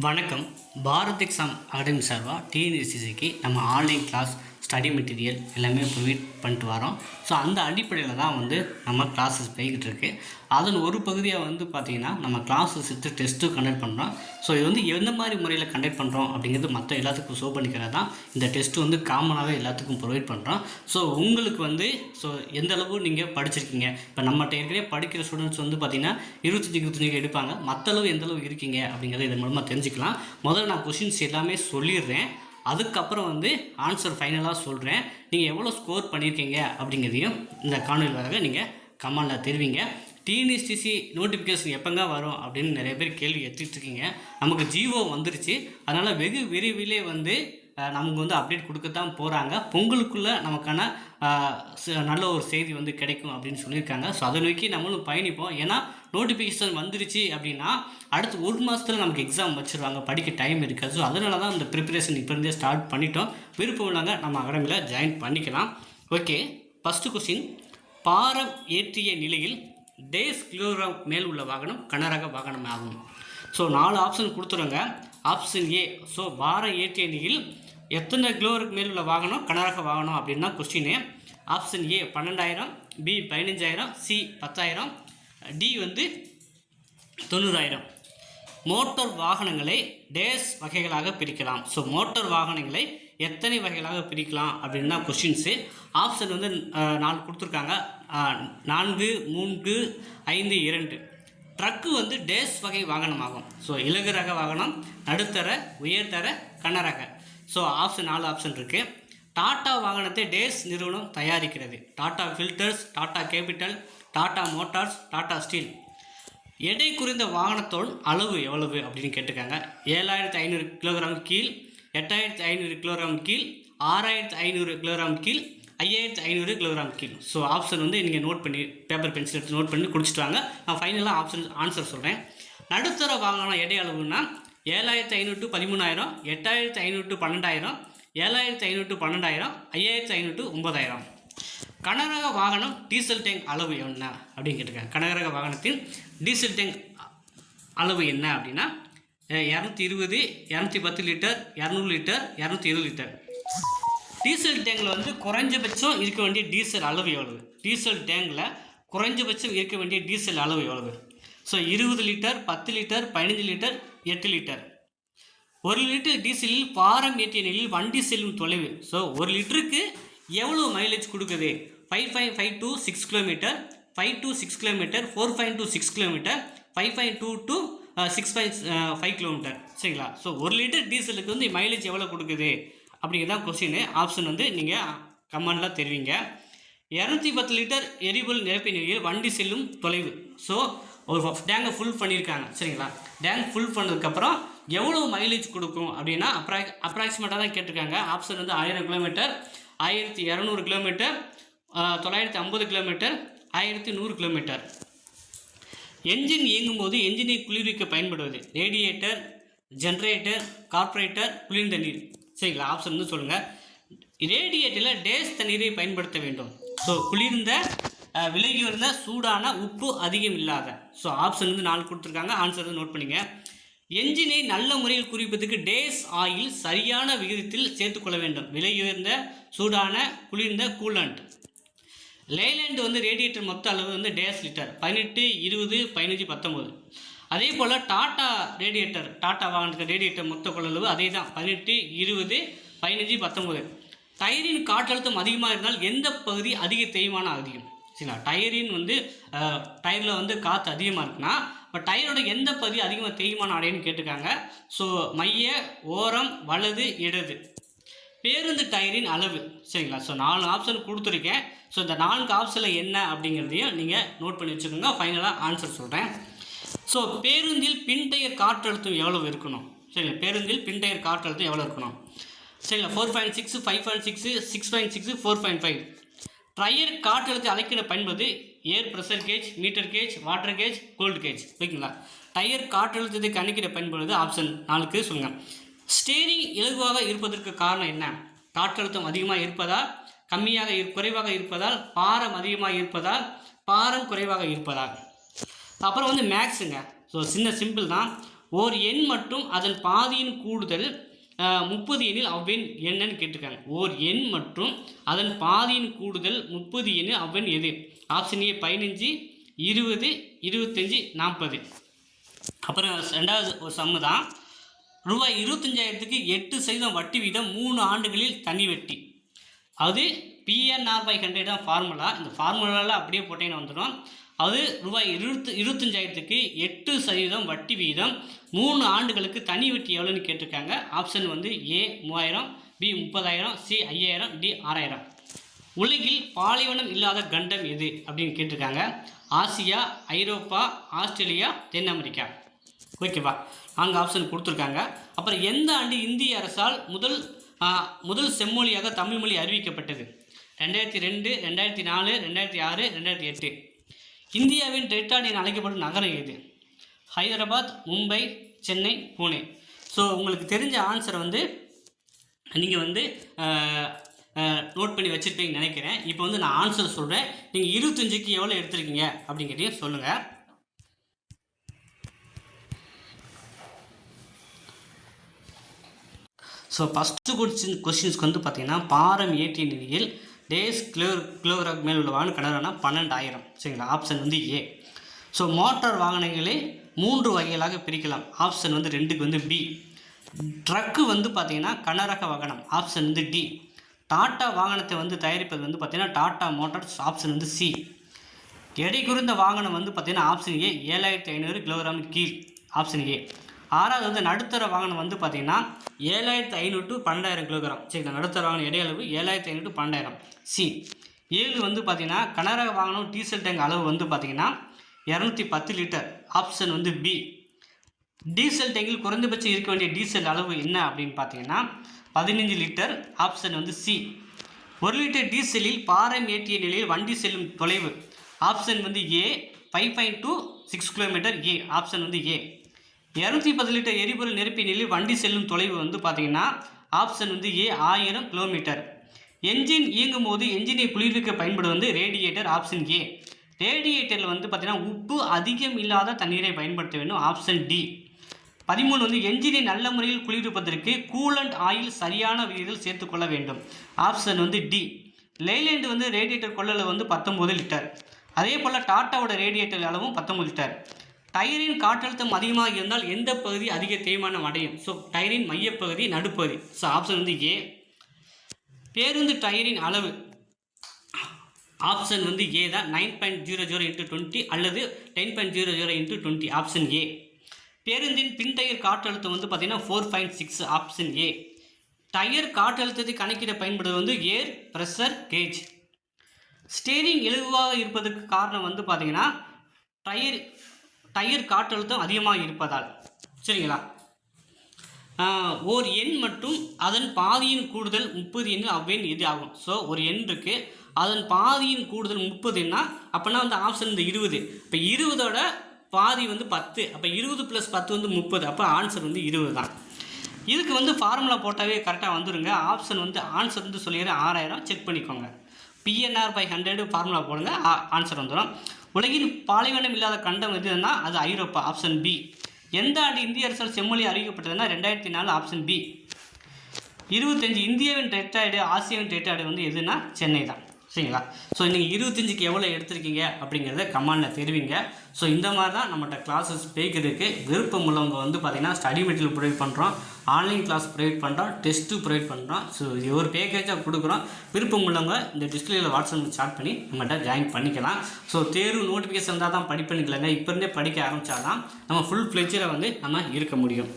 வணக்கம். Bharat exam academy சார்பாக டிஎன்எஸ்சிசிக்கு நம்ம ஆன்லைன் கிளாஸ் ஸ்டடி மெட்டீரியல் எல்லாமே ப்ரொவைட் பண்ணிட்டு வரோம். ஸோ அந்த அடிப்படையில் தான் வந்து நம்ம கிளாஸஸ் போய்கிட்டு இருக்கு. அதன் ஒரு பகுதியாக வந்து பார்த்திங்கன்னா நம்ம கிளாஸஸ் எடுத்து டெஸ்ட்டும் கண்டக்ட் பண்ணுறோம் ஸோ இது வந்து எந்த மாதிரி முறையில் கண்டக்ட் பண்ணுறோம் அப்படிங்கிறது மற்ற எல்லாத்துக்கும் ஷோ பண்ணிக்கிறது தான். இந்த டெஸ்ட்டு வந்து காமனாகவே எல்லாத்துக்கும் ப்ரொவைட் பண்ணுறோம் ஸோ உங்களுக்கு வந்து ஸோ எந்த அளவு நீங்கள் படிச்சிருக்கீங்க? இப்போ நம்மகிட்ட ஏற்கனவே படிக்கிற ஸ்டூடெண்ட்ஸ் வந்து பார்த்திங்கன்னா இருபத்தஞ்சி இருபத்தஞ்சிக்கு எடுப்பாங்க. மற்ற அளவு எந்த அளவு இருக்கீங்க அப்படிங்கிறத இதன் மூலமாக தெரிஞ்சுக்கலாம். முதல்ல நான் கொஷின்ஸ் எல்லாமே சொல்லிடுறேன். அதுக்கப்புறம் வந்து ஆன்சர் ஃபைனலாக சொல்கிறேன் நீங்கள் எவ்வளோ ஸ்கோர் பண்ணியிருக்கீங்க அப்படிங்கிறதையும் இந்த காணொலியாக நீங்கள் கமெண்டில் தெரிவிங்க. டிஎன்எஸ்டிசி நோட்டிஃபிகேஷன் எப்போங்க வரும் அப்படின்னு நிறைய பேர் கேள்வி எடுத்துகிட்டு இருக்கீங்க. நமக்கு ஜியோ வந்துருச்சு. அதனால் வெகு விரைவிலே வந்து நமக்கு வந்து அப்டேட் கொடுக்கத்தான் போகிறாங்க பொங்கலுக்குள்ளே நமக்கான நல்ல ஒரு செய்தி வந்து கிடைக்கும் அப்படின்னு சொல்லியிருக்காங்க. ஸோ அதை நோக்கி நம்மளும் பயணிப்போம். ஏன்னா நோட்டிஃபிகேஷன் வந்துருச்சு அப்படின்னா அடுத்து ஒரு மாதத்தில் நமக்கு எக்ஸாம் வச்சுருவாங்க. படிக்க டைம் இருக்காது ஸோ அதனால தான் இந்த ப்ரிப்பரேஷன் இப்போருந்தே ஸ்டார்ட் பண்ணிட்டோம். விருப்பம் உள்ளவங்க நம்ம அகாடமியில் ஜாயின் பண்ணிக்கலாம். ஓகே ஃபஸ்ட்டு கொஸ்டின் பாரம் ஏற்றிய நிலையில் டேஸ் கிலோகிராம் மேல் உள்ள வாகனம் கனரக வாகனம் ஆகும் ஸோ நாலு ஆப்ஷன் கொடுத்துருங்க. ஆப்ஷன் ஏ ஸோ பாரம் ஏற்றிய நிலையில் எத்தனை கிலோருக்கு மேல் உள்ள வாகனம் கனரக வாகனம் அப்படின்னா கொஸ்டின் ஆப்ஷன் ஏ பன்னெண்டாயிரம் பி பதினஞ்சாயிரம் சி பத்தாயிரம் டி வந்து தொண்ணூறாயிரம். மோட்டார் வாகனங்களை டேஸ் வகைகளாக பிரிக்கலாம். ஸோ மோட்டார் வாகனங்களை எத்தனை வகைகளாக பிரிக்கலாம் அப்படின்னா கொஷின்ஸு ஆப்ஷன் வந்து நாலு கொடுத்துருக்காங்க. நான்கு மூன்று ஐந்து இரண்டு. ட்ரக்கு வந்து டேஸ் வகை வாகனமாகும். ஸோ இலகு ரக வாகனம் நடுத்தர உயர்தர கனரக. ஸோ ஆப்ஷன் நாலு ஆப்ஷன் இருக்குது டாடா வாகனத்தை டேஸ் நிறுவனம் தயாரிக்கிறது. Tata filters Tata capital Tata Motors Tata steel எடை குறைந்த வாகனத்தோட அளவு எவ்வளவு அப்படின்னு கேட்டிருக்காங்க. ஏழாயிரத்து ஐநூறு கிலோகிராம் கீழ் எட்டாயிரத்து ஐநூறு கிலோகிராம் கீழ் ஆறாயிரத்து ஐநூறு கிலோகிராம் கீழ் ஐயாயிரத்து ஐநூறு கிலோகிராம் கீழ். ஸோ ஆப்ஷன் வந்து நீங்கள் நோட் பண்ணி பேப்பர் பென்சில் எடுத்து நோட் பண்ணி குடிச்சிட்டு வாங்க. நான் ஃபைனலாக ஆப்ஷன் ஆன்சர் சொல்கிறேன் நடுத்தர வாகனம் எடை அளவுன்னா ஏழாயிரத்தி ஐநூறு டு பதிமூணாயிரம் எட்டாயிரத்தி ஐநூறு டு பன்னெண்டாயிரம் ஏழாயிரத்தி ஐநூறு டு பன்னெண்டாயிரம் ஐயாயிரத்தி ஐநூறு டு ஒம்பதாயிரம் கனரக வாகனம் டீசல் டேங்க் அளவு என்ன அப்படின்னு கேட்டிருக்காங்க. கனரக வாகனத்தின் டீசல் டேங்க் அளவு என்ன அப்படின்னா இரநூத்தி இருபது இரநூத்தி பத்து லிட்டர் இரநூறு லிட்டர் இரநூத்தி இருபது லிட்டர். டீசல் டேங்கில் வந்து குறைஞ்சபட்சம் இருக்க வேண்டிய டீசல் அளவு எவ்வளவு? டீசல் டேங்கில் குறைஞ்சபட்சம் இருக்க வேண்டிய டீசல் அளவு எவ்வளவு? ஸோ இருபது லிட்டர் பத்து லிட்டர் பதினஞ்சு லிட்டர் எட்டு லிட்டர் ஒரு லிட்டர் டீசலில் பாரம் ஏற்றிய நிலையில் வண்டி செல்லும் தொலைவு. ஸோ ஒரு லிட்டருக்கு எவ்வளோ மைலேஜ் கொடுக்குது? Five five five two six kilometre five two six kilometre four five two six kilometre five five two two six five five kilometre சரிங்களா? ஸோ ஒரு லிட்டர் டீசலுக்கு வந்து மைலேஜ் எவ்வளோ கொடுக்குது? அப்படிங்கிறதான் கொஸ்டின் ஆப்ஷன் வந்து நீங்கள் கமெண்டில் தெரிவிங்க. இரநூத்தி பத்து லிட்டர் எரிபொருள் நிரப்பிய நிலையில் வண்டி செல்லும் தொலைவு. ஸோ ஒரு டேங்கை ஃபுல் பண்ணியிருக்காங்க சரிங்களா? டேங்க் ஃபுல் பண்ணதுக்கப்புறம் எவ்வளோ மைலேஜ் கொடுக்கும் அப்படின்னா அப்ரா அப்ராக்சிமேட்டாக தான் கேட்டிருக்காங்க. ஆப்ஷன் வந்து ஆயிரம் கிலோமீட்டர் ஆயிரத்தி இரநூறு கிலோமீட்டர் தொள்ளாயிரத்தி ஐம்பது கிலோமீட்டர் ஆயிரத்தி நூறு கிலோமீட்டர் என்ஜின் இயங்கும்போது என்ஜினை குளிர்விக்க பயன்படுவது. ரேடியேட்டர் ஜென்ரேட்டர் கார்பரேட்டர் குளிர்ந்த நீர். சரிங்களா? ஆப்ஷன் வந்து சொல்லுங்கள் ரேடியேட்டரில் டேஸ் தண்ணீரை பயன்படுத்த வேண்டும். ஸோ குளிர்ந்த அஹ், விலகி இருந்த சூடான உப்பு அதிகம் இல்லாத. ஸோ ஆப்ஷன் வந்து நாலு கொடுத்துருக்காங்க. ஆன்சர் வந்து நோட் பண்ணிங்க. என்ஜினை நல்ல முறையில் குறிப்பதற்கு டேஸ் ஆயில் சரியான விகிதத்தில் சேர்த்துக்கொள்ள வேண்டும். விலை உயர்ந்த சூடான குளிர்ந்த கூலண்ட் லேலேண்ட் வந்து ரேடியேட்டர் மொத்த அளவு வந்து டேஸ் லிட்டர் பதினெட்டு இருபது பதினஞ்சு பத்தொம்போது அதே போல் டாட்டா ரேடியேட்டர் டாட்டா வாகனத்துக்கு ரேடியேட்டர் மொத்த கொள்ளளவு அதே தான் பதினெட்டு இருபது பதினஞ்சு பத்தொம்போது டயரின் காற்றழுத்தம் அதிகமாக இருந்தால் எந்த பகுதி அதிக தேய்மானம் அதிகம் சரிங்களா? டயரின் வந்து டயரில் வந்து காற்று அதிகமாக இருக்குன்னா இப்போ டயரோட எந்த பகுதி அதிகமாக தேய்மானம் அடையன்னு கேட்டிருக்காங்க. ஸோ மைய ஓரம் வலது இடது. பேருந்து டயரின் அளவு. சரிங்களா? ஸோ நாலு ஆப்ஷன் கொடுத்துருக்கேன். ஸோ இந்த நான்கு ஆப்ஷனில் என்ன அப்படிங்கிறதையும் நீங்கள் நோட் பண்ணி வச்சுக்கோங்க. ஃபைனலாக ஆன்சர் சொல்கிறேன் ஸோ பேருந்தில் பின் டயர் காற்றழுத்தம் எவ்வளவு இருக்கணும்? சரிங்களா? பேருந்தில் பின்டயர் காற்றழுத்தம் எவ்வளோ இருக்கணும்? சரிங்களா? Four point six five point six six point six four point five tyre காற்றழுத்த அழைக்கிட பயன்பது air pressure gauge meter gauge water gauge cold gauge ஓகேங்களா? டயர் காற்றழுத்தத்தை கணக்கிட பயன்படுவது ஆப்ஷன் நாலுக்கு சொல்லுங்கள் ஸ்டேரிங் இலகுவாக இருப்பதற்கு காரணம் என்ன? காற்றழுத்தம் அதிகமாக இருப்பதால் கம்மியாக இரு- குறைவாக இருப்பதால் பாரம் அதிகமாக இருப்பதால் பாரம் குறைவாக இருப்பதால் அப்புறம் வந்து மேக்ஸுங்க ஸோ சின்ன சிம்பிள் தான். ஓர் எண் மற்றும் அதன் பாதியின் கூடுதல் முப்பது எண்ணில் அவ்வெண் என்னன்னு கேட்டிருக்காங்க. ஓர் எண் மற்றும் அதன் பாதியின் கூடுதல் முப்பது எண்ணில் அவ்வெண் எது? ஆப்ஷன் ஏ பதினஞ்சு இருபது இருபத்தஞ்சி நாற்பது. அப்புறம் ரெண்டாவது ஒரு சம்மு தான். ரூபாய் இருபத்தஞ்சாயிரத்துக்கு எட்டு சதவீதம் வட்டி வீதம் மூணு ஆண்டுகளில் தனி வட்டி. அது பிஎன்ஆர் பை ஹண்ட்ரட் தான் ஃபார்முலா இந்த ஃபார்முலாவில் அப்படியே போட்டேன்னு வந்துடும். அது ரூபாய் இருபத்து இருபத்தஞ்சாயிரத்துக்கு எட்டு சதவீதம் வட்டி வீதம் மூணு ஆண்டுகளுக்கு தனி வட்டி எவ்வளோன்னு கேட்டிருக்காங்க. ஆப்ஷன் வந்து ஏ மூவாயிரம் பி முப்பதாயிரம் சி ஐயாயிரம் டி ஆறாயிரம். உலகில் பாலைவனம் இல்லாத கண்டம் எது அப்படின்னு கேட்டிருக்காங்க. ஆசியா ஐரோப்பா ஆஸ்திரேலியா தென் அமெரிக்கா. ஓகேவா? அங்கே ஆப்ஷன் கொடுத்துருக்காங்க. அப்புறம் எந்த ஆண்டு இந்திய அரசால் முதல் முதல் செம்மொழியாக தமிழ் மொழி அறிவிக்கப்பட்டது? ரெண்டாயிரத்தி ரெண்டு ரெண்டாயிரத்தி நாலு ரெண்டாயிரத்தி ஆறு ரெண்டாயிரத்தி எட்டு. இந்தியாவின் டெல்டாட் என அழைக்கப்படும் நகரம் எது? ஹைதராபாத் மும்பை சென்னை பூனே. ஸோ உங்களுக்கு தெரிஞ்ச ஆன்சரை வந்து நீங்கள் வந்து நோட் பண்ணி வச்சுருப்பீங்கன்னு நினைக்கிறேன். இப்போ வந்து நான் ஆன்சர் சொல்கிறேன் நீங்கள் இருபத்தஞ்சுக்கு எவ்வளோ எடுத்திருக்கீங்க? அப்படிங்கிறதையும் சொல்லுங்கள் ஸோ ஃபஸ்ட்டு கொஸ்டின் கொஸ்டின்ஸ்க்கு வந்து பார்த்தீங்கன்னா பாரம் ஏற்றிய நிலையில் டேஸ் கிலோ கிலோகிராம் மேல் உள்ள வாகன கனரனா பன்னெண்டாயிரம். சரிங்களா? ஆப்ஷன் வந்து ஏ ஸோ மோட்டார் வாகனங்களை மூன்று வகைகளாக பிரிக்கலாம். ஆப்ஷன் வந்து ரெண்டுக்கு வந்து பி ட்ரக்கு வந்து பார்த்திங்கன்னா கனரக வாகனம். ஆப்ஷன் வந்து டி டாட்டா வாகனத்தை வந்து தயாரிப்பது வந்து பார்த்திங்கன்னா டாட்டா மோட்டார்ஸ் ஆப்ஷன் வந்து சி எடை குறைந்த வாகனம் வந்து பார்த்திங்கன்னா ஆப்ஷன் ஏ ஏழாயிரத்தி ஐநூறு கிலோகிராம் கீழ். ஆப்ஷன் ஏ ஆறாவது வந்து நடுத்தர வாகனம் வந்து பார்த்தீங்கன்னா ஏழாயிரத்தி ஐநூறு டு பன்னெண்டாயிரம் கிலோகிராம் சரிங்களா நடுத்தர வாகனம் இடையளவு ஏழாயிரத்து ஏழாயிரத்தி ஐநூறு டு பன்னெண்டாயிரம். சி ஏழு வந்து பார்த்தீங்கன்னா கனரக வாகனம் டீசல் டேங்க் அளவு வந்து பார்த்தீங்கன்னா இரநூத்தி பத்து லிட்டர் ஆப்ஷன் வந்து பி டீசல் டேங்கில் குறைந்தபட்சம் இருக்க வேண்டிய டீசல் அளவு என்ன அப்படின்னு பார்த்தீங்கன்னா பதினஞ்சு லிட்டர் ஆப்ஷன் வந்து சி ஒரு லிட்டர் டீசலில் பாரம் ஏற்றிய நிலையில் வண்டி செல்லும் தொலைவு. ஆப்ஷன் வந்து A five point two six kilometre A option வந்து ஏ இரநூத்தி பத்து லிட்டர் எரிபொருள் நிரப்பிய வண்டி செல்லும் தொலைவு வந்து பார்த்தீங்கன்னா ஆப்ஷன் வந்து ஏ ஆயிரம் கிலோமீட்டர். என்ஜின் இயங்கும் போது என்ஜினை குளிர்விக்க பயன்படுவது வந்து ரேடியேட்டர் ஆப்ஷன் ஏ. ரேடியேட்டரில் வந்து பார்த்தீங்கன்னா உப்பு அதிகம் இல்லாத தண்ணீரை பயன்படுத்த வேண்டும் ஆப்ஷன் டி. பதிமூணு வந்து என்ஜினை நல்ல முறையில் குளிர்விப்பதற்கு கூலண்ட் ஆயில் சரியான விகிதத்தில் சேர்த்துக்கொள்ள வேண்டும் ஆப்ஷன் வந்து டி. லைலேண்டு வந்து ரேடியேட்டர் கொள்ளளவு வந்து பத்தொம்போது லிட்டர். அதே போல் டாட்டாவோட ரேடியேட்டர் அளவும் பத்தொம்பது லிட்டர். டயரின் காற்றழுத்தம் அதிகமாக இருந்தால் எந்த பகுதி அதிக தேய்மானம் அடையும்? ஸோ டயரின் மையப்பகுதி நடுப்பகுதி. ஸோ ஆப்ஷன் வந்து ஏ பேருந்து டயரின் அளவு. ஆப்ஷன் வந்து ஏ தான். Nine point zero zero into twenty அல்லது ten point zero zero into twenty option A பேருந்தின் பின் டயர் காற்றழுத்தம் வந்து பார்த்திங்கன்னா four point six option A tyre காற்றழுத்தத்தை கணக்கிட பயன்படுவது வந்து ஏர் ப்ரெஷர் கேஜ் ஸ்டேரிங் இலகுவாக இருப்பதற்கு காரணம் வந்து பார்த்தீங்கன்னா டயர் டயர் காற்றழுத்தம் அதிகமாக இருப்பதால். சரிங்களா? ஓர் எண் மற்றும் அதன் பாதியின் கூடுதல் முப்பது எண்ணில் அவ்வெண் எது ஆகும். ஸோ ஒரு எண் இருக்குது அதன் பாதியின் கூடுதல் முப்பதுன்னா அப்போனா வந்து ஆப்ஷன் இந்த இருபது. இப்போ இருபதோட பாதி வந்து பத்து. அப்போ இருபது ப்ளஸ் பத்து வந்து முப்பது. அப்போ ஆன்சர் வந்து இருபது தான். இதுக்கு வந்து ஃபார்முலா போட்டாவே கரெக்டாக வந்துடுங்க ஆப்ஷன் வந்து ஆன்சர் வந்து சொல்லிடுறேன். ஆறாயிரம் செக் பண்ணிக்கோங்க. பிஎன்ஆர் பை ஹண்ட்ரடு ஃபார்முலா போடுங்க. ஆன்சர் வந்துடும் உலகின் பாலைவனம் இல்லாத கண்டம் எதுன்னா அது ஐரோப்பா ஆப்ஷன் பி எந்த ஆண்டு இந்திய அரசால் செம்மொழி அறிவிக்கப்பட்டதுன்னா ரெண்டாயிரத்தி நாலு ஆப்ஷன் பி இருபத்தஞ்சு இந்தியாவின் டெட்டாய்டு ஆசியாவின் டெட்டாய்டு வந்து எதுனா சென்னை தான். சரிங்களா? ஸோ நீங்கள் இருபத்தஞ்சுக்கு எவ்வளோ எடுத்திருக்கீங்க அப்படிங்கிறத கமாண்டில் தெரிவிங்க. ஸோ இந்த மாதிரி தான் நம்மகிட்ட கிளாஸஸ் பேய்க்கிறதுக்கு விருப்பம் உள்ளவங்க வந்து பார்த்திங்கன்னா ஸ்டடி மெட்டீரியல் ப்ரொவைட் பண்ணுறோம் ஆன்லைன் கிளாஸ் ப்ரொவைட் பண்ணுறோம் டெஸ்ட்டு ப்ரொவைட் பண்ணுறோம் ஸோ இது ஒரு பேக்கேஜாக கொடுக்குறோம். விருப்பம் உள்ளவங்க இந்த டிஸ்பிளேயில் வாட்ஸ்அப் ஸ்டார்ட் பண்ணி நம்மகிட்ட ஜாயின் பண்ணிக்கலாம். ஸோ தேர்வு நோட்டிஃபிகேஷன் இருந்தால் தான் படிப்பணிக்கலாங்க இப்போ இருந்தே படிக்க ஆரம்பித்தா தான் நம்ம ஃபுல் ஃப்ளெஜில் வந்து நம்ம இருக்க முடியும்.